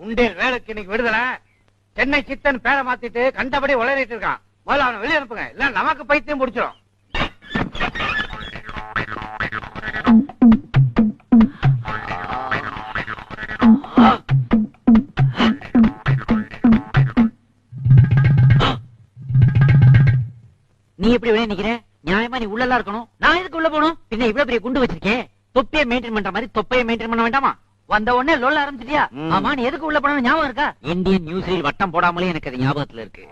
உண்டேல் வேலைக்கு இன்னைக்கு விடுதலை. சென்னை சித்தன் பேரை மாத்திட்டு கண்டபடி உளறிட்டு இருக்கான். முதல்ல அவனை வெளியே அனுப்புங்க. இல்ல நமக்கு பைத்தியம் முடிச்சிடும் நீ எப்படி வெளியே நிக்கிற? நியாயமா நீ உள்ளலாம் இருக்கணும். நான் எதுக்கு உள்ள போகணும்? பின்ன இவ்வளவு பெரிய குண்டு வச்சிருக்கேன் தொப்பையை மெயின்டைன் பண்ற மாதிரி தொப்பையை மெயின்டைன் பண்ண வேண்டாமா? வந்த உடனே லொல்ல ஆரம்பிச்சிட்டியா. ஆமா நீ எதுக்கு உள்ள போன ஞாபகம் இருக்கா இந்தியன் நியூஸில் வட்டம் போடாமலே எனக்கு அது ஞாபகத்துல இருக்கு!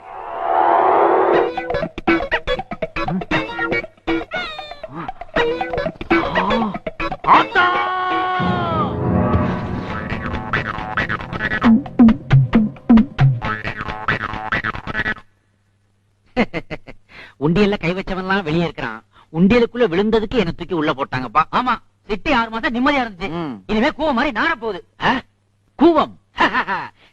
உண்டியல்ல கை வச்சவன்லாம் வெளியே இருக்கிறான் உண்டியலுக்குள்ள விழுந்ததுக்கு என்ன தூக்கி உள்ள போட்டாங்கப்பா ஆமா சிட்டி ஆறு மாசம் நிம்மதியா இருந்துச்சு. இனிமே கூவம் மாதிரி நார போகுது? கூவம்.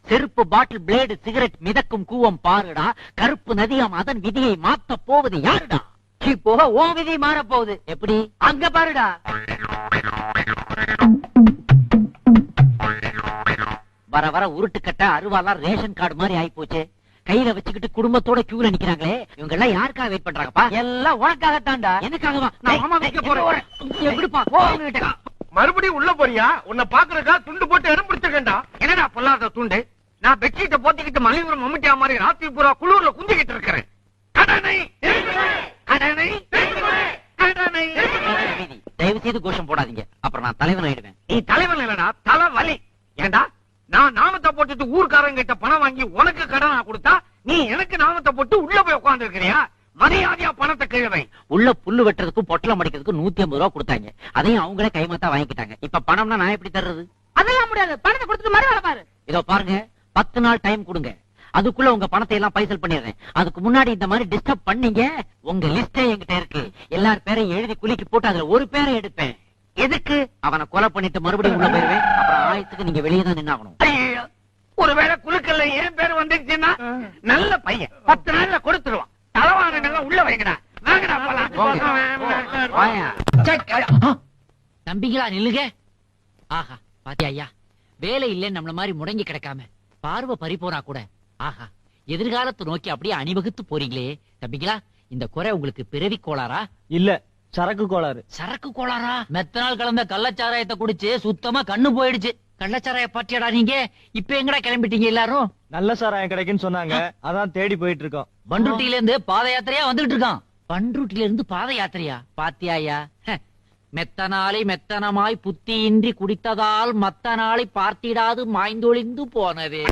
செருப்பு பாட்டில் பிளேடு சிகரெட் மிதக்கும் கூவம் பாருடா. கருப்பு நதியாம் அதன் விதியை மாத்த போவது யாருடா? இப்போ ஓ விதி மாற போகுது. எப்படி? அங்க பாருடா. வர வர உருட்டுக்கட்ட அருவாலாம் ரேஷன் கார்டு மாதிரி ஆயி போச்சு. கையில வச்சுக்கிட்டு குடும்பத்தோட கியூல நிக்கிறாங்களே இவங்க எல்லாம் யாருக்காக வெயிட் பண்றாங்கப்பா? எல்லாம் உனக்காகத்தான்டா. எனக்காகவா? நான் மாமா வைக்க போறேன். எப்படிப்பா? மறுபடியும் உள்ள போறியா? உன்னை பாக்குறக்கா துண்டு போட்டு இடம் பிடிச்சிருக்கேன்டா. என்னடா பொல்லாத துண்டு? நான் பெட்ஷீட்டை போத்திக்கிட்டு மலையூர் மம்முட்டியா மாதிரி ராத்திரி பூரா குளூர்ல குந்திக்கிட்டு இருக்கிறேன். கடனை! கடனை! கடனை! தயவு செய்து கோஷம் போடாதீங்க. அப்புறம் நான் தலைவன் ஆயிடுவேன் நீ தலைவன் இல்லடா தலை வலி ஏண்டா? நான் நாமத்தை போட்டுட்டு ஊர்க்காரங்க கிட்ட பணம் வாங்கி உனக்கு கடனா கொடுத்தா நீ எனக்கு நாமத்தை போட்டு உள்ள போய் உட்கார்ந்து இருக்கிறியா மரியாதையா பணத்தை கிழவை உள்ள புல்லு வெட்டுறதுக்கும் பொட்டலம் அடிக்கிறதுக்கும் நூத்தி ஐம்பது ரூபா கொடுத்தாங்க. அதையும் அவங்களே கைமாத்தா வாங்கிக்கிட்டாங்க. இப்ப பணம்னா நான் எப்படி தர்றது? அதெல்லாம் முடியாது. பணத்தை கொடுத்துட்டு மறு வேலை பாரு. இதோ பாருங்க பத்து நாள் டைம் கொடுங்க. அதுக்குள்ள உங்க பணத்தை எல்லாம் பைசல் பண்ணிடுறேன். அதுக்கு முன்னாடி இந்த மாதிரி டிஸ்டர்ப் பண்ணீங்க உங்க லிஸ்டே என்கிட்ட இருக்கு. எல்லார் பேரையும் எழுதி குலுக்கி போட்டு அதுல ஒரு பேரை எடுப்பேன். எதுக்கு? அவனை கொலை பண்ணிட்டு மறுபடியும் உள்ள போயிருவேன். அப்புறம் ஆயத்துக்கு நீங்க வெளியே தான் நின்னாகணும். ஒருவேளை குழுக்கல்ல என் பேர் வந்துருச்சுன்னா நல்ல பையன். பத்து நாள்ல கொடுத்துருவான். தலைவாணங்க உள்ள வைங்கடா. வாங்கடா போலாம். வாயா. தம்பிங்களா நில்லுங்க. ஆஹா பாத்தியா ஐயா. வேலை இல்லைன்னு நம்மள மாதிரி முடங்கி கிடக்காம பார்வை பறி போனா கூட ஆஹா எதிர்காலத்தை நோக்கி அப்படியே அணிவகுத்து போறீங்களே. தம்பிங்களா இந்த குறை உங்களுக்கு பிறவி கோளாரா இல்ல சரக்கு கோளாறு. சரக்கு கோளாரா மெத்தனால் கலந்த கள்ளச்சாராயத்தை குடிச்சு சுத்தமா கண்ணு போயிடுச்சு. கள்ளச்சாராய பாட்டியாடா நீங்க? இப்ப எங்கடா கிளம்பிட்டீங்க எல்லாரும்? நல்ல சாராயம் கிடைக்குன்னு சொன்னாங்க. அதான் தேடி போயிட்டு இருக்கோம் பண்ருட்டில இருந்து பாத யாத்திரையா வந்துட்டு இருக்கான் பண்ருட்டில இருந்து பாத யாத்திரையா பாத்தியாயா? மெத்த நாளை மெத்தனமாய் புத்தியின்றி குடித்ததால் மத்த நாளை பார்த்திடாது மாய்ந்தொழிந்து போனவே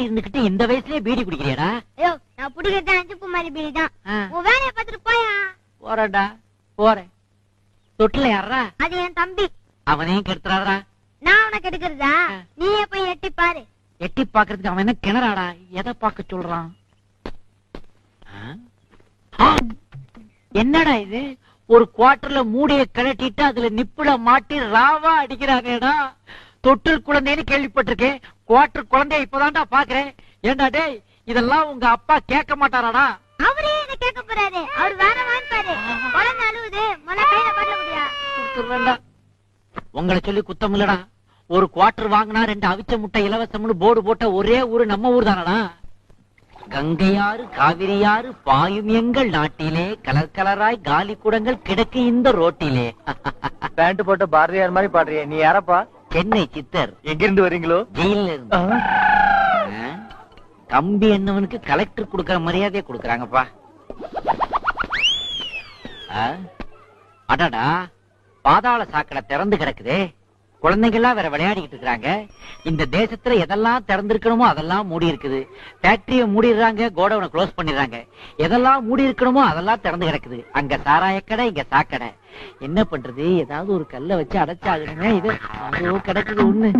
மாதிரி இருந்துகிட்டு இந்த வயசுலயே பீடி குடிக்கிறியாடா? ஐயோ நான் புடிக்கிறது அஞ்சு குமாரி பீடி தான் உன் வேலையை பார்த்துட்டு போயா? போறேன்டா போறேன். தொட்டில யாரா அது என் தம்பி. அவனையும் கெடுத்துறாதடா. நான் உனக்கு எடுக்கிறதா நீயே போய் எட்டி பாரு. எட்டி பாக்குறதுக்கு அவன் என்ன கிணறாடா? எதை பார்க்க சொல்றான்! என்னடா இது? ஒரு குவார்டர்ல மூடிய கழட்டிட்டு அதுல நிப்புல மாட்டி ராவா அடிக்கிறாங்கடா தொட்டில் குழந்தைன்னு கேள்விப்பட்டிருக்கேன். குவார்டர் குழந்தைய இப்பதான்டா பாக்குறேன் ஏண்டா டேய் இதெல்லாம் உங்க அப்பா கேட்க மாட்டாராடா? அவரே என்ன கேட்க போறாரு அவர் வேற வாங்கிப்பாரு குழந்தை அழுவுது. முதல்ல கையில பண்ண முடியா. உங்களை சொல்லி குத்தம் இல்லடா. ஒரு குவார்டர் வாங்கினா ரெண்டு அவிச்ச முட்டை இலவசம்னு போர்டு போட்ட ஒரே ஊரு நம்ம ஊர் தானடா? கங்கையாறு காவிரியாறு பாயும் எங்கள் நாட்டிலே கலர் கலராய் காலி குடங்கள் கிடக்கு இந்த ரோட்டிலே. பேண்ட் போட்ட பாரதியார் மாதிரி பாடுறியே. நீ யாரப்பா? சென்னை சித்தர். எங்க இருந்து வரீங்களோ? ஜெயில இருந்து. ஆ? கம்பி என்னவனுக்கு கலெக்டர் கொடுக்கற மரியாதையை கொடுக்கறாங்கப்பா? அடடா பாதாள சாக்கடை திறந்து கிடக்குதே. குழந்தைங்கள்லாம் வேற விளையாடிக்கிட்டு இருக்கிறாங்க. இந்த தேசத்துல எதெல்லாம் திறந்திருக்கணுமோ அதெல்லாம் மூடி இருக்குது. ஃபேக்டரிய மூடிடுறாங்க கோடவுனை க்ளோஸ் பண்ணிடுறாங்க. எதெல்லாம் மூடி இருக்கணுமோ அதெல்லாம் திறந்து கிடக்குது. அங்க சாராய கடை இங்க சாக்கடை என்ன பண்றது? ஏதாவது ஒரு கல்லை வச்சு அடைச்சாகணுமே இது. அவ்வளோ கிடக்குது ஒண்ணு.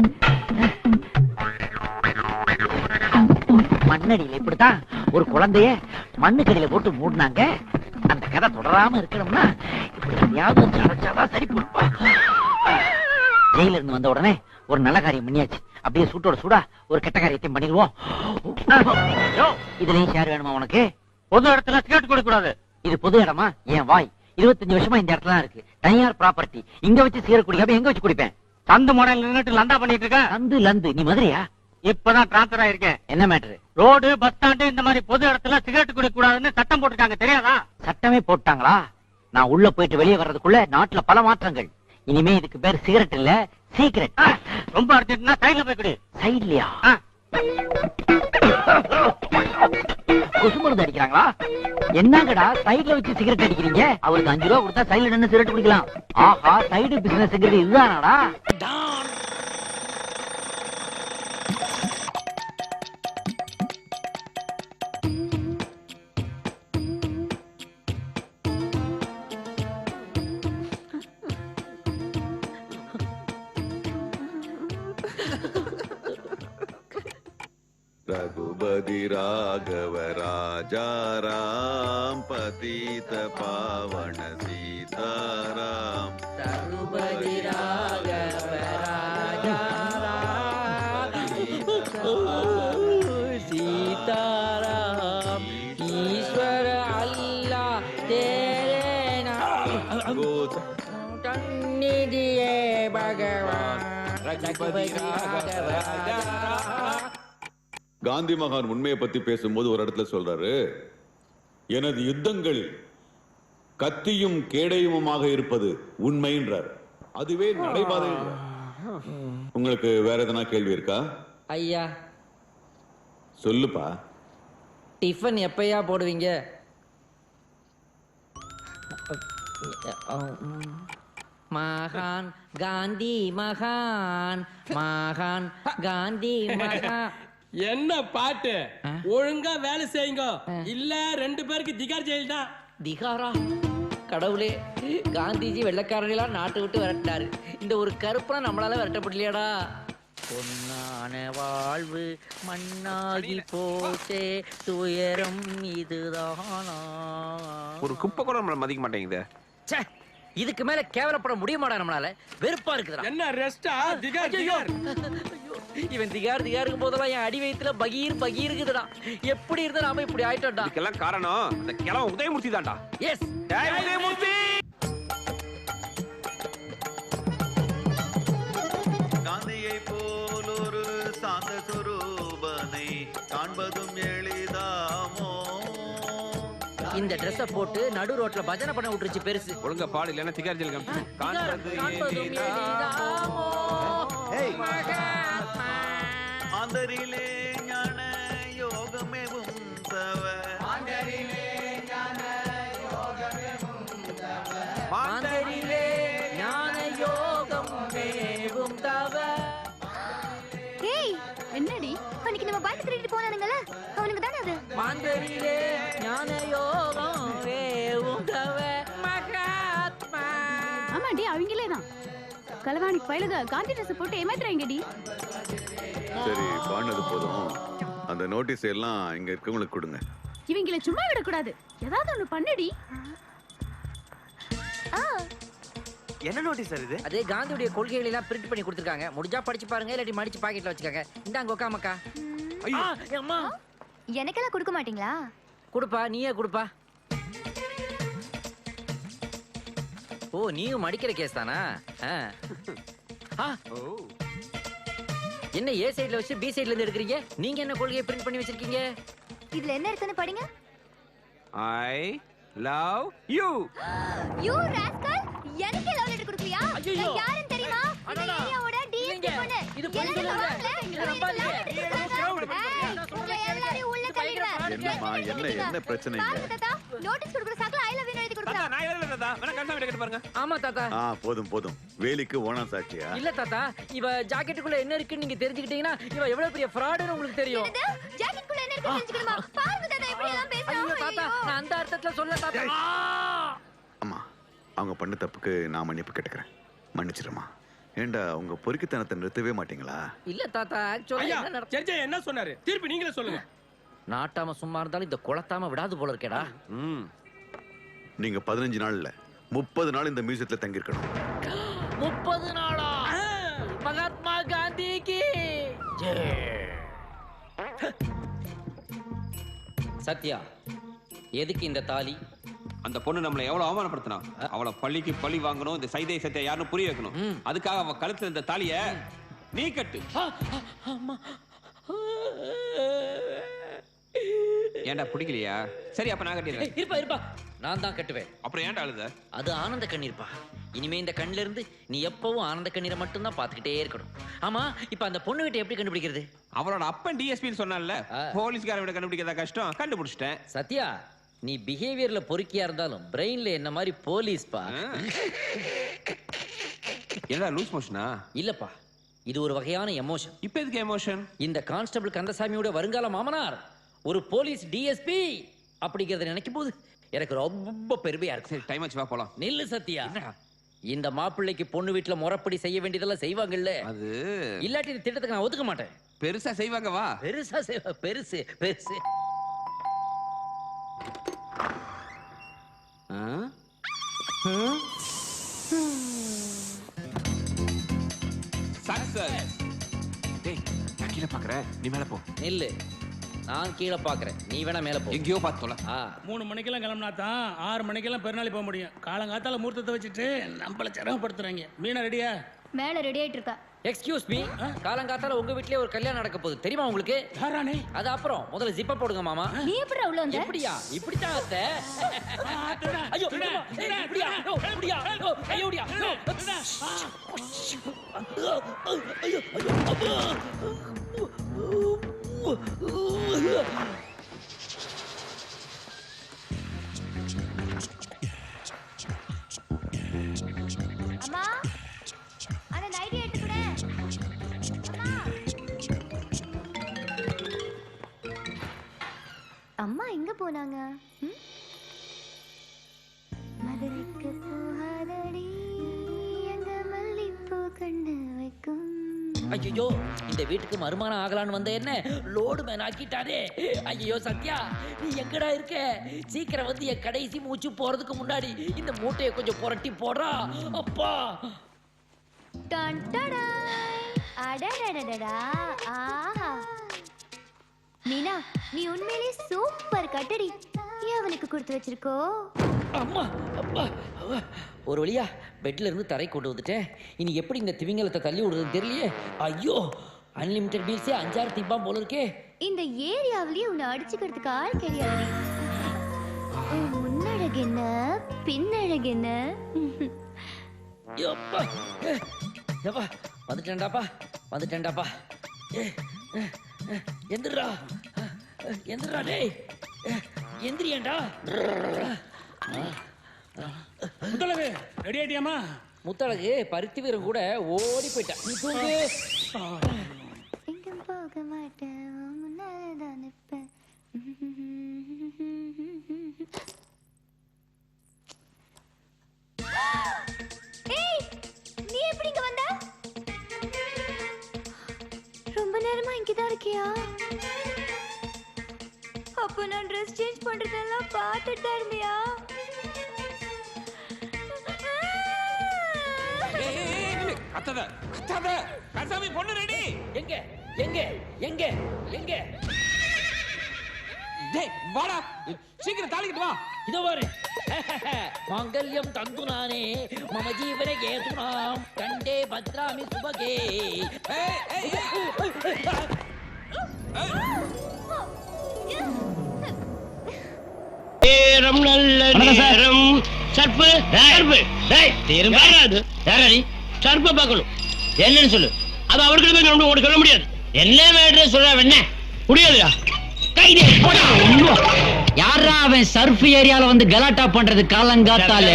மண்ணடியில இப்படித்தான் ஒரு குழந்தைய மண்ணுக்கடியில போட்டு மூடினாங்க. அந்த கதை தொடராம இருக்கணும்னா இப்படி எதையாவது அடைச்சாதான் சரி போடுப்பா. ஜெயில இருந்து வந்த உடனே ஒரு நல்ல காரியம் பண்ணியாச்சு. அப்படியே சூட்டோட சூடா ஒரு கெட்ட காரியத்தையும் பண்ணிடுவோம். இதுலயும் ஷேர் வேணுமா உனக்கு? பொது இடத்துல சிகரெட் குடிக்க கூடாது இது பொது இடமா? என் வாய். இருபத்தஞ்சு வருஷமா இந்த இடத்துல தான் இருக்கு. தனியார் ப்ராப்பர்ட்டி இங்க வச்சு சீர குடிக்காம எங்க வச்சு குடிப்பேன்? சந்து முனையில நின்னுட்டு லந்தா பண்ணிட்டு இருக்க லந்து லந்து. நீ மதுரையா? இப்பதான் டிரான்ஸ்பர் ஆயிருக்கேன். என்ன மேட்ரு ரோடு பஸ் ஸ்டாண்டு இந்த மாதிரி பொது இடத்துல சிகரெட் குடிக்க கூடாதுன்னு சட்டம் போட்டிருக்காங்க. தெரியாதா? சட்டமே போட்டாங்களா? நான் உள்ள போயிட்டு வெளியே வர்றதுக்குள்ள நாட்டுல பல மாற்றங்கள். இனிமே இதுக்கு பேர் சிகரெட் இல்ல சீக்கிரட். ரொம்ப அர்ஜென்ட்னா சைடுல போய் குடி. சைட்லயா? ஆ. கொசு மருந்து அடிக்கிறாங்களா? என்னங்கடா சைடுல வச்சு சிகரெட் அடிக்கிறீங்க? அவருக்கு அஞ்சு ரூபா கொடுத்தா சைடுல நின்னு சிகரெட் குடிக்கலாம். ஆஹா சைடு பிசினஸ்ங்கிறது இதுதானாடா? रघुपति राघव राजा राम पतित पावन सीताराम। सीताराम ईश्वर अल्लाह तेरे नाम। भगवान रघुपति राघव राजा காந்தி மகான் உண்மையை பத்தி பேசும்போது ஒரு இடத்துல சொல்றாரு எனது யுத்தங்களில் கத்தியும் கேடயமுமாக இருப்பது உண்மைன்றார். அதுவே நடைபாதை உங்களுக்கு வேற எதனா கேள்வி இருக்கா? ஐயா. சொல்லுப்பா. டிஃபன் எப்பயா போடுவீங்க? மகான் காந்தி மகான் மகான் காந்தி மகான். என்ன பாட்டு? ஒழுங்கா வேலை செய்யுங்க. இல்ல ரெண்டு பேருக்கு திகார் ஜெயில் தான் திகாரா? கடவுளே காந்திஜி வெள்ளக்காரர்களெல்லாம் நாட்டை விட்டு விரட்டினாரு. இந்த ஒரு கருப்பனா நம்மளால விரட்டப்படலையாடா. பொன்னான வாழ்வு மண்ணாகி போச்சே துயரம் இதுதானா? ஒரு குப்பை கூட நம்மள மதிக்க மாட்டேங்குது. ச்சே, இதுக்கு மேல கேவலப்பட முடியுமாடா நம்மளால? வெறுப்பா இருக்குதுடா. என்ன ரெஸ்டா திகார் திகார். ஐயோ, இவன் திகார் திகாருக்கும் போதெல்லாம் என் அடி வயித்துல பகீர் பகீருக்குதுடா. எப்படி இருந்தா நாம இப்படி ஆயிட்டோம்டா. இதுக்கெல்லாம் காரணம் அந்த கிழவன் உதயமூர்த்தி தான்டா எஸ் உதயமூர்த்தி! காந்தியை போல் ஒரு சாந்த சுரூபனை காண்பதும் எளிதாமோ இந்த ட்ரெஸ்ஸ போட்டு நடு ரோட்ல பஜனை பண்ண விட்டுருச்சு பெருசு. ஒழுங்கா பாடு இல்லைன்னா திகார் ஜெயில் காமிச்சு காண்பது காண்பதும் எளிதாமோ. ஆந்தரிலே ஞான யோகமேவும் தவ. மாந்தரிலே ஞான யோகம் மேவும் தவ. ஏய் என்னடி? அன்னைக்கு நம்ம பைக் திருடிட்டு போனானுங்கல்ல அவனுங்க தானே அது? மாந்தரிலே ஞான யோகம் மேவும் தவ. மகாத்மா. ஆமாடி அவங்களே தான் கலவாணி பயிலுக காந்தி ட்ரெஸ் போட்டு ஏமாத்துறாங்கடி. சரி பாடினது போதும். அந்த நோட்டீஸ் எல்லாம் இங்க இருக்கவங்களுக்கு கொடுங்க. இவங்கள சும்மா விடக்கூடாது. ஏதாவது ஒண்ணு பண்ணுடி. என்ன நோட்டீஸ் சார் இது? அது காந்தியுடைய கொள்கைகளை எல்லாம் பிரிண்ட் பண்ணி கொடுத்துருக்காங்க. முடிஞ்சா படிச்சு பாருங்க இல்லாட்டி மடிச்சு பாக்கெட்ல வச்சுக்கோங்க. இந்தாங்க உக்காமக்கா ஐயோ. அம்மா. எனக்கெல்லாம் கொடுக்க மாட்டீங்களா? கொடுப்பா நீயே கொடுப்பா. ஓ நீயும் மடிக்கிற கேஸ் தானா? ஆ. ஆ, ஓ. என்ன ஏ சைடுல வச்சு பி சைடுல இருந்து எடுக்கிறீங்க நீங்க என்ன கொள்கையை பிரிண்ட் பண்ணி வச்சிருக்கீங்க இதுல என்ன இருக்குன்னு படிங்க I love you you rascal எனக்கு லவ் லெட்டர். நான் யாருன்னு தெரியுமா இந்த. ஏரியாவோட டிஎஸ்பி. பொண்ணு இது. வாங்கல, இதை நம்பாதீங்க. என்ன- என்ன கொடுக்குற சாக்குல எழுதி. நான் தாத்தா. வேணா கன்ஃபார்ம் கேட்டு பாருங்க. ஆமா தாத்தா. ஆ போதும் போதும். வேலிக்கு ஓணம் சாட்சியா? இல்ல தாத்தா. இவ ஜாக்கெட்டுக்குள்ள என்ன இருக்குன்னு நீங்க தெரிஞ்சுக்கிட்டீங்கன்னா இவ எவ்வளவு பெரிய ஃப்ராடுன்னு உங்களுக்கு தெரியும். என்னது? jacket குள்ள என்ன இருக்குன்னு தெரிஞ்சுக்கணுமா? பாருங்க தாத்தா, இப்படி எல்லாம் பேசுறான். ஐயோ தாத்தா. ஐயோ. நான் அந்த அர்த்தத்துல சொல்ல தாத்தா! அம்மா அவங்க பண்ண தப்புக்கு நான் மன்னிப்பு கேட்டுக்கிறேன். மன்னிச்சிடுமா ஏண்டா உங்க பொறுக்கித்தனத்தை நிறுத்தவே மாட்டீங்களா? இல்ல தாத்தா. ஆக்சுவலா என்ன சொன்னாரு? திருப்பி நீங்களே சொல்லுங்க. நாட்டாம சும்மா இருந்தாலும் இந்த குளத்தாம விடாது போல இருக்கேடா. ம். நீங்க பதினஞ்சு நாள்ல முப்பது நாள் இந்த மியூசியத்துல தங்கியிருக்கணும். முப்பது நாளா? மகாத்மா காந்திக்கு? சத்யா எதுக்கு இந்த தாலி? அந்த பொண்ணு நம்மளை எவ்வளவு அவமானப்படுத்தினா? அவளை பள்ளிக்கு பழி வாங்கணும் இந்த சைதை சத்தியா யாருன்னு புரிய வைக்கணும். அதுக்காக அவ கழுத்துல இந்த தாலிய நீ கட்டு. ஏன்டா பிடிக்கலையா? சரி அப்ப நான் கட்டிடுறேன். இருப்பா இருப்பா. நான் தான் கட்டுவேன். அப்புறம் ஏன்டா அழுத? அது ஆனந்த கண்ணீர்ப்பா. இனிமே இந்த கண்ணுல இருந்து நீ எப்பவும் ஆனந்த கண்ணீரை மட்டும் தான் பாத்துக்கிட்டே இருக்கணும். ஆமா இப்ப அந்த பொண்ணு கிட்ட எப்படி கண்டுபிடிக்கிறது? அவளோட அப்பன் டிஎஸ்பின்னு சொன்னான்ல ஆ. போலீஸ்காரன் விட கண்டுபிடிக்கிறதா கஷ்டம் கண்டுபிடிச்சிட்டேன். சத்யா நீ பிஹேவியர்ல பொறுக்கியா இருந்தாலும் பிரெயின்ல என்ன மாதிரி போலீஸ்பா ஆ. என்னடா லூஸ் மோஷனா இல்லப்பா இது ஒரு வகையான எமோஷன் இப்ப எதுக்கு எமோஷன் இந்த கான்ஸ்டபிள் கந்தசாமியோட வருங்கால மாமனார். ஒரு போலீஸ் டிஎஸ்பி அப்படிங்கறத நினைக்கும் போது எனக்கு ரொம்ப பெருமையா இருக்கு சரி டைம் ஆச்சு வா போலாம். நில்லு சத்யா? இந்த மாப்பிள்ளைக்கு பொண்ணு வீட்டுல முறைப்படி செய்ய வேண்டியதெல்லாம் செய்வாங்கல்ல. அது இல்லாட்டி இந்த திட்டத்துக்கு நான் ஒத்துக்க மாட்டேன். பெருசா செய்வாங்க வா. பெருசா செய்வா பெருசு பெருசு? Success. டேய், கீழே பார்க்கறேன். நீ மேல போ. நில்லு. நான் கீழே பாக்குறேன் நீ வேணா மேல போ எங்கேயோ பார்த்து தொலை. ஆ மூணு மணிக்கெல்லாம் கிளம்புனா தான் ஆறு மணிக்கெல்லாம் பெருநாளி போக முடியும் காலங்காத்தால மூர்த்தத்தை வச்சுட்டு நம்மள சிரமப்படுத்துறாங்க மீனா ரெடியா மேல ரெடி ஆயிட்டு இருக்கா எக்ஸ்கியூஸ் மீ காலங்காத்தால உங்க வீட்லயே ஒரு கல்யாணம் நடக்க போகுது தெரியுமா உங்களுக்கு தாரானே அது அப்புறம் முதல்ல ஜிப்ப போடுங்க மாமா நீ எப்படி உள்ள வந்த எப்படியா இப்படித்தான் அத்தை ஐயோ இப்படியா இப்படியா ஐயோ, இப்படியா. ஐயோ, ஐயோ, அப்பா. அம்மா அந்த நைட்டி எடுத்து கூட. அம்மா எங்க போனாங்க? ம்? ஐயோ இந்த வீட்டுக்கு மருமகன் ஆகலான்னு வந்த என்ன? லோடு மேன் ஆக்கிட்டாரே. ஐயோ சத்யா நீ எங்கடா இருக்க? சீக்கிரம் வந்து என் கடைசி மூச்சு போறதுக்கு முன்னாடி இந்த மூட்டையை கொஞ்சம் புரட்டி போடுறா. அப்பா. மீனா நீ உண்மையிலே சூப்பர் கட்டடி. ஏன் அவனுக்கு கொடுத்து வச்சிருக்கோ? அம்மா அப்பா. ஒரு வழியா பெட்ல இருந்து தரை கொண்டு வந்துட்டேன். இனி எப்படி இந்த திமிங்கலத்தை தள்ளி விடுறதுன்னு தெரியலையே? ஐயோ அன்லிமிட்டெட் மீல்ஸே அஞ்சாறு திம்பாம் போல இருக்கே. இந்த ஏரியாவிலேயே உன்னை அடிச்சுக்கிறதுக்கு ஆள் கிடையாது. முன்னழகு என்ன? பின்னழகு என்ன? எப்பா எப்பா வந்துட்டேன்டாப்பா வந்துட்டேன்டாப்பா. எந்திரா எந்திரா டேய். ஏ, எந்திரியேன்டா முத்தழகு ரெடி ஆயிட்டியாமா முத்தழகு பருத்தி வீரன் கூட ஓடி போயிட்டான். போக மாட்டேன். கத்தாத கத்தாத கசாமி பொண்ணு ரெடி. எங்க எங்க எங்க எங்க? டேய் வாடா. சீக்கிரம் தாளிக்கிட்டு வா. இதோ பாரு. மாங்கல்யம் தந்து நானே மம ஜீவன கேதுனாம் கண்டே பத்ராமி சுபகே. ஏய், ஏய், ஏய். நேரம் நல்ல நேரம். சர்ப்பு சர்ப்பு. டேய் திரும்பாது யாரடி சர்ப்ப பார்க்கணும் என்னன்னு சொல்லு. அது அவருக்கு போய் உனக்கு சொல்ல முடியாது. என்ன வேணும் சொல்ல என்ன முடியாதுடா. கைதே போடா யாரா அவன் சர்ஃப் ஏரியால வந்து கலாட்டா பண்றது காலங்காத்தால?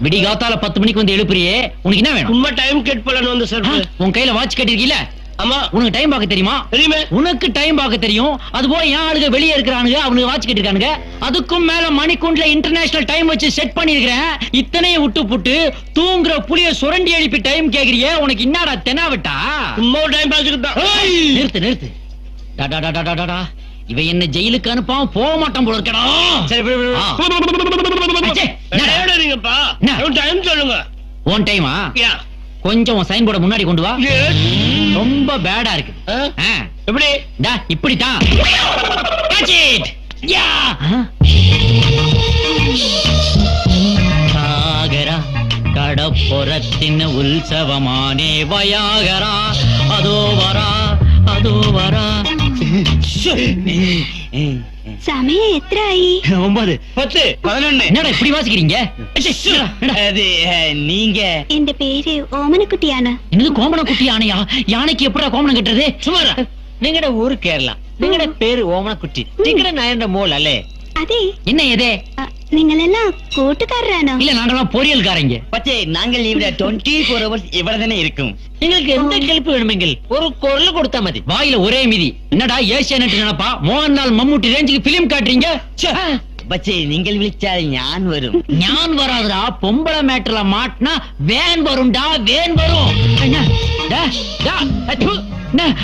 விடி காத்தால பத்து மணிக்கு வந்து எழுப்புறியே. உனக்கு என்ன வேணும்? சும்மா டைம் கெட் பண்ணணும் வந்து ஆ, சர்ப்பு உன் கையில வாட்ச் கட்டிருக்கீல ஆமா உனக்கு டைம் பார்க்க தெரியுமா? தெரியுமே. உனக்கு டைம் பார்க்க தெரியும். அது போல என் ஆளுங்க வெளியே இருக்கிறானுங்க அவனுக்கு வாட்ச் கட்டிருக்கானுங்க அதுக்கும் மேல மணிக்குண்டுல இன்டர்நேஷனல் டைம் வச்சு செட் பண்ணிருக்கிறேன் இத்தனையும் விட்டு புட்டு தூங்குற புளிய சுரண்டி எழுப்பி டைம் கேக்குறியே உனக்கு என்னடா தெனாவட்டா? சும்மா டைம் தான். நிறுத்து நிறுத்து. டா, டா, டா, டா, டா, டா, டா. இவன் என்ன ஜெயிலுக்கு அனுப்பாம போக மாட்டான் போல இருக்கடா. சரி? டைம் சொல்லுங்க. உன் டைமா கொஞ்சம் சைன் போர்டை முன்னாடி கொண்டு வா. ரொம்ப பேடா இருக்கு. எப்படி? டா Catch it! Yeah! சாகரா கடப்புறத்தின் உற்சவமானே வயாகரா. அதோ வரா அதோ வரா. சமயம் எத்தனை ஆயி ஒன்பது பத்து பதினொன்னு என்னடா இப்படி வாசிக்கிறீங்க அது நீங்க என் பேரு ஓமனக்குட்டி யானை என்னது கோமனக்குட்டி யானையா யானைக்கு எப்படா கோமனம் கட்டுறது சுமாரா நீங்கட ஊரு கேரளா நீங்கட பேரு ஓமனக்குட்டி நீங்கட நான் என்ற மோல் அல்லே அதே. என்ன எதே நீங்கள் எல்லாம் கூட்டுக்காரரானோ? இல்ல நாங்கெல்லாம் பொரியல்காரங்க பச்சே நாங்கள் இவர டுவெண்ட்டி ஃபோர் ஹவர்ஸ் இவ்வளவுதானே இருக்கும். எங்களுக்கு எந்த கெல்ப்பு வேணுமெங்கில்? ஒரு குரல் கொடுத்தா மதி. வாயில ஒரே மிதி. என்னடா ஏசியானட் நினைப்பா மோகன்லால் மம்முட்டி ரேஞ்சுக்கு பிலிம் காட்டுறீங்க? பச்சே நீங்கள் விழிச்சால் ஞான் வரும். ஞான் வராதுடா. பொம்பளை மேட்டர்ல மாட்டினா வேன் வரும்டா வேன் வரும்.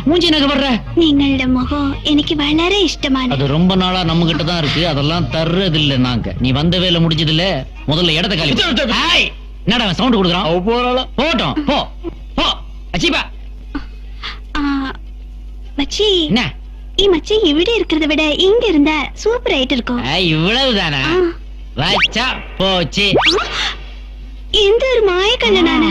மூஞ்சி நகை வர்ற நீங்களோட முகம் எனக்கு வளர இஷ்டமான ரொம்ப நாளா நம்ம கிட்ட தான் இருக்கு. அதெல்லாம் தர்றது இல்ல நாங்க. நீ வந்த வேலை முடிஞ்சது இல்ல முதல்ல இடத்த காலி சவுண்ட் கொடுக்குறான்? போட்டோம் மச்சி. என்ன? ஏ மச்சி இவிட இருக்கிறத விட இங்க இருந்தா சூப்பர் ஆயிட்டு இவ்வளவுதானா? வச்சா போச்சு. எந்த ஒரு மாய கண்ணு நானு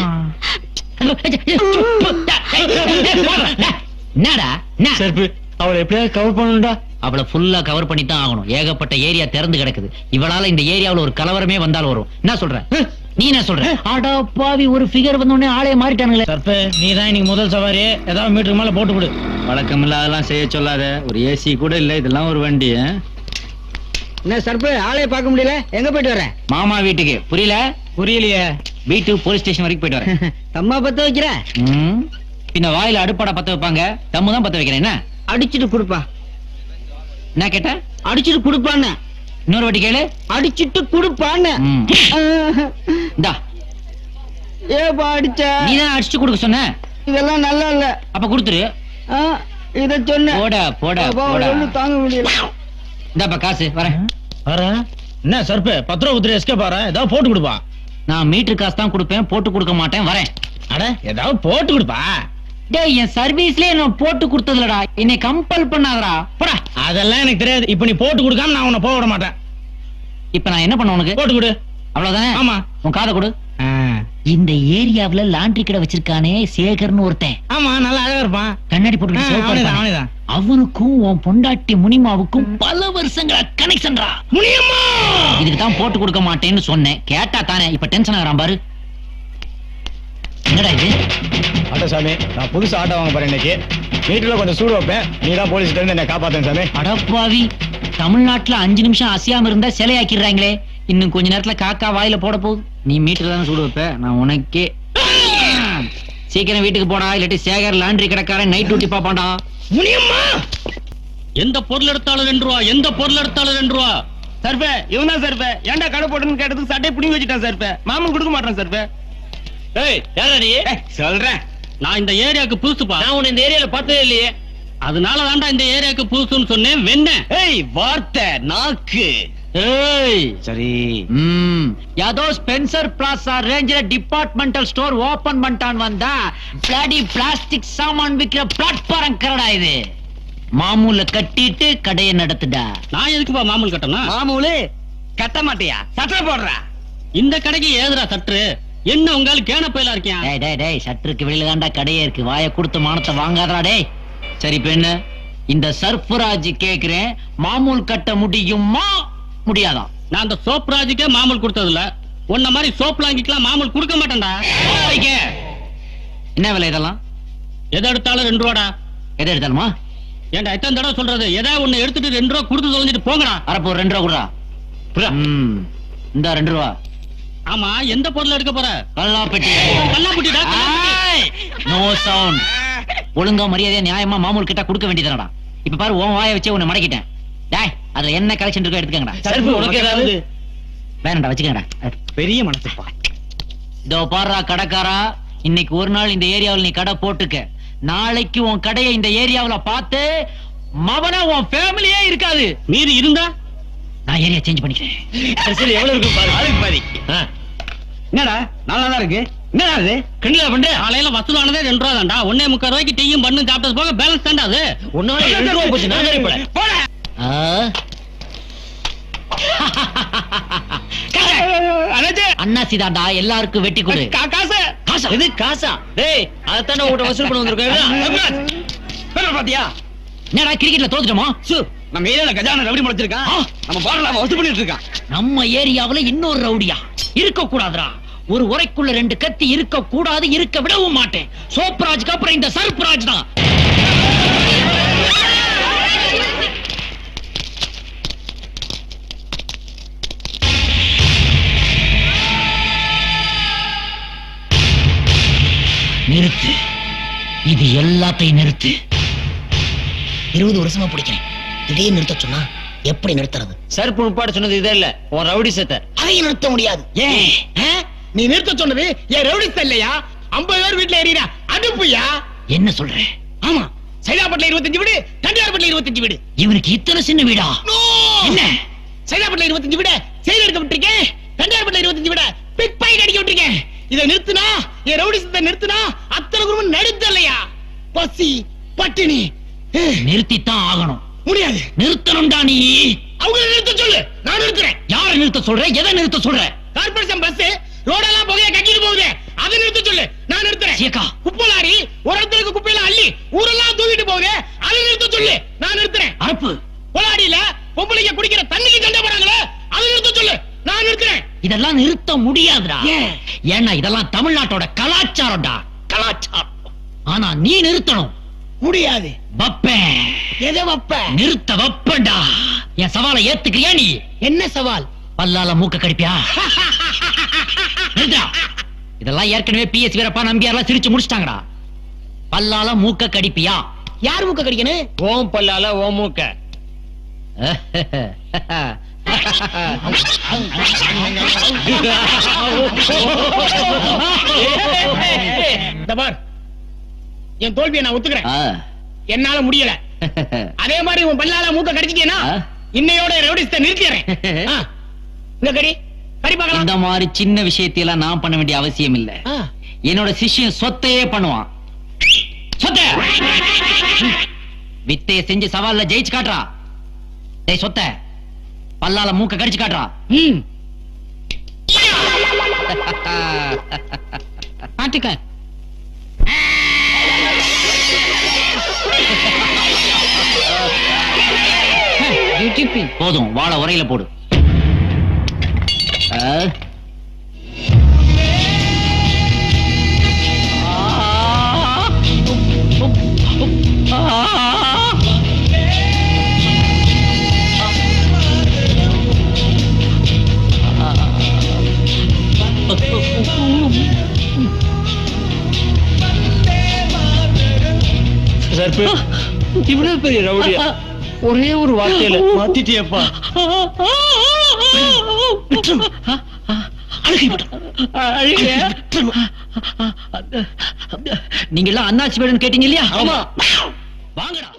என்னடா? என்ன? செருப்பு அவளை எப்படியாவது கவர் பண்ணணும்டா. அவளை ஃபுல்லா கவர் பண்ணி தான் ஆகணும். ஏகப்பட்ட ஏரியா திறந்து கிடக்குது. இவளால இந்த ஏரியாவுல ஒரு கலவரமே வந்தாலும் வரும். என்ன சொல்ற? நீ என்ன சொல்ற? ஆடா பாவி ஒரு ஃபிகர் வந்த உடனே ஆளே மாறிட்டானுங்களே. சர்ப்பு நீ தான் இன்னைக்கு முதல் சவாரி. ஏதாவது மீட்டருக்கு மேல போட்டு விடு வழக்கம் இல்லாதெல்லாம் செய்ய சொல்லாத. ஒரு ஏசி கூட இல்ல இதெல்லாம் ஒரு வண்டி? என்ன சர்ப்பு ஆளைய பார்க்க முடியல? எங்க போயிட்டு வர மாமா வீட்டுக்கு. புரியல? புரியலையே. வீட்டு போலீஸ் ஸ்டேஷன் வரைக்கும் போயிட்டு வரேன். தம்மா பத்த வைக்கிற. பின்ன வாயில அடுப்பாடா பத்த வைப்பாங்க. தம்மு தான் பத்த வைக்கிறேன். என்ன? அடிச்சிட்டு கொடுப்பா. என்ன கேட்ட? அடிச்சிட்டு கொடுப்பான்னு. இன்னொரு வாட்டி கேளு. அடிச்சிட்டு கொடுப்பான்னு. இந்தா. ஏப்பா அடிச்ச? நீ தான் அடிச்சு கொடுக்க சொன்ன. இதெல்லாம் நல்லா இல்ல. அப்ப கொடுத்துரு. இத சொன்ன. போட போட போட. தாங்க முடியல. இந்தாப்பா காசு வரேன். வரேன்? என்ன சர்ப்பு? பத்து ரூபா குத்துரு எஸ்கே பாரு ஏதாவது போட்டு கொடுப்பா. நான் மீட்டர் காசு தான் கொடுப்பேன் போட்டு கொடுக்க மாட்டேன் வரேன். அட ஏதாவது போட்டு கொடுப்பா. டேய் என் சர்வீஸ்லயே நான் போட்டு கொடுத்ததுலடா என்னை கம்பல் பண்ணாதடா. போடா. அதெல்லாம் எனக்கு தெரியாது. இப்ப நீ போட்டு கொடுக்காம நான் உன்னை போக விட மாட்டேன். இப்ப நான் என்ன பண்ண உனக்கு? போட்டு கொடு. அவ்வளவுதானே? ஆமா. உன் காதை கொடு. இந்த ஏரியாவுல லாண்டரி கடை வச்சிருக்கானே சேகர்னு ஒருத்தன். ஆமா நல்லா அழகா இருப்பான். கண்ணாடி போட்டு. அவனுக்கும் உன் பொண்டாட்டி முனிமாவுக்கும் பல வருஷங்களா கனெக்ஷன்டா முனியம்மா! இதுக்கு தான் போட்டு கொடுக்க மாட்டேன்னு சொன்னேன். கேட்டா தானே இப்ப டென்ஷன் ஆகிறான் பாரு. என்னடா இது? ஆட்டோ சாமி நான் புதுசு ஆட்டோ வாங்க போறேன் இன்னைக்கு. வீட்டுல கொஞ்சம் சூடு வைப்பேன். நீ தான் போலீஸ்ல இருந்து என்ன காப்பாத்தேன் சாமி. அடப்பாவி. தமிழ்நாட்டுல அஞ்சு நிமிஷம் அசையாம இருந்தா சிலையாக்கிடுறாங்களே. இன்னும் கொஞ்ச நேரத்துல காக்கா வாயில போட போகுது. நீ மீட்டர் தானே சுடு வைப்ப? நான் உனக்கே சீக்கிரம் வீட்டுக்கு போடா இல்லாட்டி சேகர் லாண்டரி கடைக்காரன் நைட் டியூட்டி பாப்பான்டா முனியம்மா! எந்த பொருள் எடுத்தாலும் ரெண்டு ரூபா எந்த பொருள் எடுத்தாலும் ரெண்டு ரூபா. சர்பே இவன் சர்பே ஏன்டா கடை போட்டுன்னு கேட்டதுக்கு சட்டை புடிங்கி வச்சுட்டான் சர்பே மாமன் கொடுக்க மாட்டான் சர்பே ஏய் யாரா நீ சொல்றேன். நான் இந்த ஏரியாவுக்கு புதுசுப்பா. நான் உன்னை இந்த ஏரியால பார்த்ததே இல்லையே. அதனால தான்டா இந்த ஏரியாவுக்கு புதுசுன்னு சொன்னேன். வெண்ண ஏய் வார்த்தை நாக்கு. சரி. ம். யாதோ ஸ்பென்சர் பிளாசா ரேஞ்சில டிபார்ட்மெண்டல் ஸ்டோர் ஓபன் பண்ணிட்டான் வந்தா பிளாடி பிளாஸ்டிக் சாமான் விக்கிற பிளாட்ஃபாரம் கரடா இது. மாமூல கட்டிட்டு கடையை நடத்துடா. நான் எதுக்குப்பா மாமூல் கட்டணும்? மாமூலு கட்ட மாட்டியா? சட்டை போடுறா. இந்த கடைக்கு ஏதுடா சற்று என்ன உங்கால கேன பயிலா இருக்கியா? டேய் டேய் டேய் ஷட்டருக்கு வெளியில தான்டா கடையே இருக்கு. வாயை கொடுத்து மானத்தை வாங்காதடா டேய். சரி பெண்ணு இந்த சர்ஃபராஜ் கேக்குறேன். மாமூல் கட்ட முடியுமா? முடியாதா நான் அந்த சோப் ராஜுக்கே மாமூல் கொடுத்தது இல்ல உன்ன மாதிரி சோப் லாங்கிக்கலாம் மாமூல் கொடுக்க மாட்டேன்டா. என்ன விலை இதெல்லாம்? எதை எடுத்தாலும் ரெண்டு ரூபாடா. எதை எடுத்தாலுமா? ஏன்டா எத்தனை தடவை சொல்றது? எதாவது ஒண்ணு எடுத்துட்டு ரெண்டு ரூபா கொடுத்து தொலைஞ்சிட்டு போங்கடா. அரப்போ ரெண்டு ரூபா குடுறா இந்த ரெண்டு ரூபா. ஆமா எந்த பொருள் எடுக்க போற? கல்லாப்பெட்டி. கல்லாப்புட்டிடா நோ சவுண்ட் ஒழுங்கா மரியாதையா நியாயமா மாமூல் கிட்ட கொடுக்க வேண்டியதுடா இப்ப பாரு உன் வாயை வச்சே உன்னை மடக்கிட்டேன். டேய் அதுல என்ன கலெக்ஷன் இருக்கோ எடுத்துக்கங்கடா. சருப்பு, உனக்கு ஏதாவது? வேணாம்டா வச்சுக்கங்கடா. பெரிய மனசுப்பா இதோ பாருடா கடைக்காரா இன்னைக்கு ஒரு நாள் இந்த ஏரியாவுல நீ கடை போட்டுக்க. நாளைக்கு உன் கடையை இந்த ஏரியாவுல பார்த்து மவன உன் ஃபேமிலியே இருக்காது. மீதி இருந்தா? நான் ஏரியா சேஞ்ச் பண்ணிக்கிறேன். சரி எவ்வளவு இருக்கு பாரு. ஆளுக்கு பாதி. என்னடா நல்லா தான் இருக்கு. என்ன அது? கிண்டலா பண்ற? காலையில வசூலானதே ரெண்டு ரூபா தான்டா ஒன்னே முக்கால் ரூபாய்க்கு டீயும் பண்ணு சாப்பிட்டது போக பேலன்ஸ் தான்டா அது. ஒன்னோட ரெண்டு ரூபா போச்சு நான் போல அண்ணாசி தாண்டா எல்லாருக்கும் வெட்டி கொடு. காசு! காசா இது காசா? டேய் அதத்தானே உங்கள்கிட்ட வசூல் பண்ண வந்திருக்கேன். பாத்தியா? என்னடா கிரிக்கெட்ல தோத்துட்டோமா? சு நம்ம ஏரியால கஜான ரவுடி முளைச்சிருக்கான் நம்ம பாடல வசூல் பண்ணிட்டு இருக்கான். நம்ம ஏரியாவுல இன்னொரு ரவுடியா? இருக்க கூடாதுடா ஒரு உரைக்குள்ள ரெண்டு கத்தி இருக்க கூடாது இருக்க விடவும் மாட்டேன். சோப்ராஜ்க்கு அப்புறம் இந்த சர்ப்ராஜ் தான். நிறுத்து. இது எல்லாத்தையும் நிறுத்து. இருபது வருஷமா பிடிக்கிறேன். திடீர்னு நிறுத்த சொன்னா எப்படி நிறுத்துறது? செருப்பு முப்பாடு சொன்னது இதே இல்ல. உன் ரவுடி செத்த. அதையும் நிறுத்த முடியாது. ஏன்? நீ நிறுத்த சொன்னது என் ரவுடி இல்லையா? ஐம்பது பேர் வீட்டுல எறியா அடுப்புயா? என்ன சொல்ற? ஆமா. சைதாப்பட்டில இருபத்தஞ்சு வீடு தண்டியார்பட்டில இருபத்தஞ்சு வீடு. இவனுக்கு இத்தனை சின்ன வீடா! என்ன? சைதாப்பட்டில இருபத்தஞ்சு வீட செயல் எடுக்க விட்டுருக்கேன் தண்டியார்பட்டில இருபத்தஞ்சு வீட பிக் பாயிண்ட் அடிக்க விட்டுருக்கேன் இதை நிறுத்துனா என் ரவுடி சத்தை நிறுத்துனா அத்தனை குடும்பம் நடுத்தலையா பசி பட்டினி நிறுத்தித்தான் ஆகணும். முடியாது. நிறுத்தணும்டா நீ. அவங்க நிறுத்த சொல்லு. நான் நிறுத்துறேன். யாரை நிறுத்த சொல்ற? எதை நிறுத்த சொல்ற? கார்பரேஷன் பஸ் ரோடெல்லாம் புகைய கட்டிட்டு போகுது. அதை நிறுத்த சொல்லு. நான் நிறுத்துறேன். சீக்கா. குப்பை லாரி ஒரு இடத்துல குப்பையில அள்ளி ஊரெல்லாம் தூக்கிட்டு போகுது. அதை நிறுத்த சொல்லு. நான் நிறுத்துறேன். அரப்பு பொலாடியில பொம்பளைங்க குடிக்கிற தண்ணிக்கு சண்டை போறாங்களே அதை நிறுத்த சொல்லு. நான் நிறுத்துறேன். இதெல்லாம் நிறுத்த முடியாதுடா? ஏன்னா இதெல்லாம் தமிழ்நாட்டோட கலாச்சாரம்டா. கலாச்சாரம். ஆனா நீ நிறுத்தணும். முடியாது. வப்பேன் எதை வப்ப? நிறுத்த வப்பேன்டா என் சவாலை ஏத்துக்கிறியா நீ? என்ன சவால்? பல்லால மூக்க கடிப்பியா. இதெல்லாம் ஏற்கனவே பிஎஸ் வீரப்பா நம்பியார்லாம் சிரிச்சு முடிச்சிட்டாங்கடா. பல்லால மூக்க கடிப்பியா? யார் மூக்க கடிக்கணும்? ஓம் பல்லால ஓம் மூக்க. என் தோல்வியை நான் ஒத்துக்கிறேன். என்னால முடியல. அதே மாதிரி உன் பல்லால மூக்க கடிச்சிட்டேனா. இன்னையோட ரவுடிஸ்ட நிறுத்திடுறேன். இந்த கடி கடி பார்க்கலாம். இந்த மாதிரி சின்ன விஷயத்தையெல்லாம் நான் பண்ண வேண்டிய அவசியம் இல்ல. என்னோட சிஷ்யன் சொத்தையே பண்ணுவான். சொத்த! வித்தைய செஞ்சு சவால்ல ஜெயிச்சு காட்டுறா டேய் சொத்த! பல்லால மூக்க கடிச்சு காட்டுறா ம். மாட்டுக்க போதும் வாழ உரையில போடு ஆ. சர்ப்பு இவ்வளவு பெரிய ரவுடியா? ஒரே ஒரு வார்த்தையில மாத்திட்டியப்பா. நீங்க எல்லாம் அண்ணாச்சி வேணும்னு கேட்டீங்க இல்லையா? ஆமா. வாங்கடா.